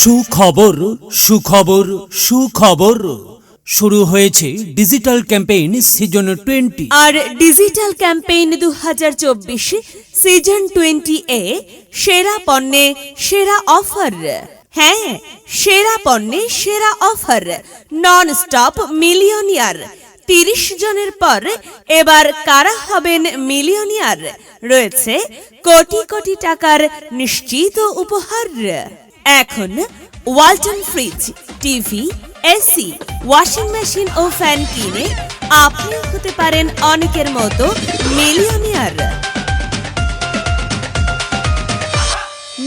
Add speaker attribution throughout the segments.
Speaker 1: সুখবর সুখবর সুখবর। শুরু হয়েছে ডিজিটাল ক্যাম্পেইন সিজন টোয়েন্টি।
Speaker 2: আর ডিজিটাল ক্যাম্পেইন দু হাজার চব্বিশ সিজন টোয়েন্টি এ সেরা পণ্যে সেরা অফার। হ্যাঁ সেরা পণ্যে সেরা অফার। Non stop millionaire. তিরিশ জনের পর এবার কারা হবেন মিলিয়নিয়ার? রয়েছে কোটি কোটি টাকার নিশ্চিত উপহার। এখন Walton fridge, TV, AC, washing machine ও ফ্যান কিনে আপনিও হতে পারেন অনেকের মতো মিলিয়নিয়ার।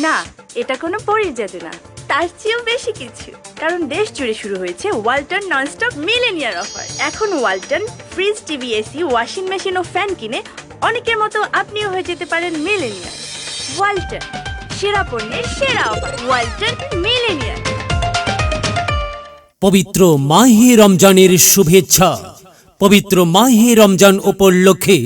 Speaker 3: না, এটা কোনো জাদু না। তার চেয়েও বেশি কিছু। কারণ দেশ জুড়ে শুরু হয়েছে ওয়ালটন ননস্টপ মিলেনিয়ার অফার। এখন Walton fridge, TV, AC, washing machine ও ফ্যান কিনে অনেকের মতো আপনিও হয়ে যেতে পারেন মিলেনিয়ার ওয়ালটন। সেরা পণ্যের সেরা ওয়ালটন
Speaker 1: পবিত্র মাহে রমজানের শুভেচ্ছা। পবিত্র মাহে রমজান উপলক্ষে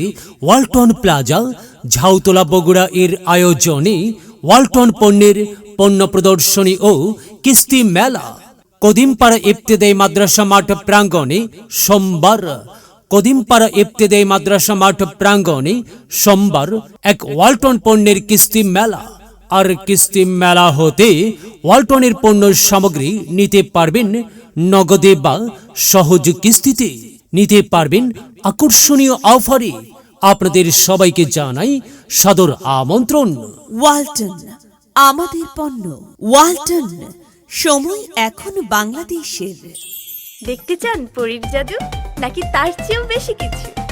Speaker 1: ওয়ালটন প্লাজা, ঝাউতলা বগুড়া এর আয়োজনে ওয়ালটন পণ্যের পণ্য প্রদর্শনী ও কিস্তি মেলা। কদিমপাড়া ইবতেদায়ী মাদ্রাসা মাঠ প্রাঙ্গণে সোমবার, কদিমপাড়া ইবতেদায়ী মাদ্রাসা মাঠ প্রাঙ্গণে সোমবার এক ওয়ালটন পণ্যের কিস্তি মেলা। আর কিস্তি মেলা হতে ওয়ালটনের পণ্য সামগ্রী নিতে পারবেন নগদে বা সহজ কিস্তিতে। নিতে পারবেন আকর্ষণীয় অফারে। আপনাদের সবাইকে জানাই সাদর আমন্ত্রণ।
Speaker 2: ওয়ালটন আমাদের পণ্য। ওয়ালটন সময় এখন বাংলাদেশের।
Speaker 3: দেখতে চান পরীর জাদু নাকি তার চেয়েও বেশি কিছু?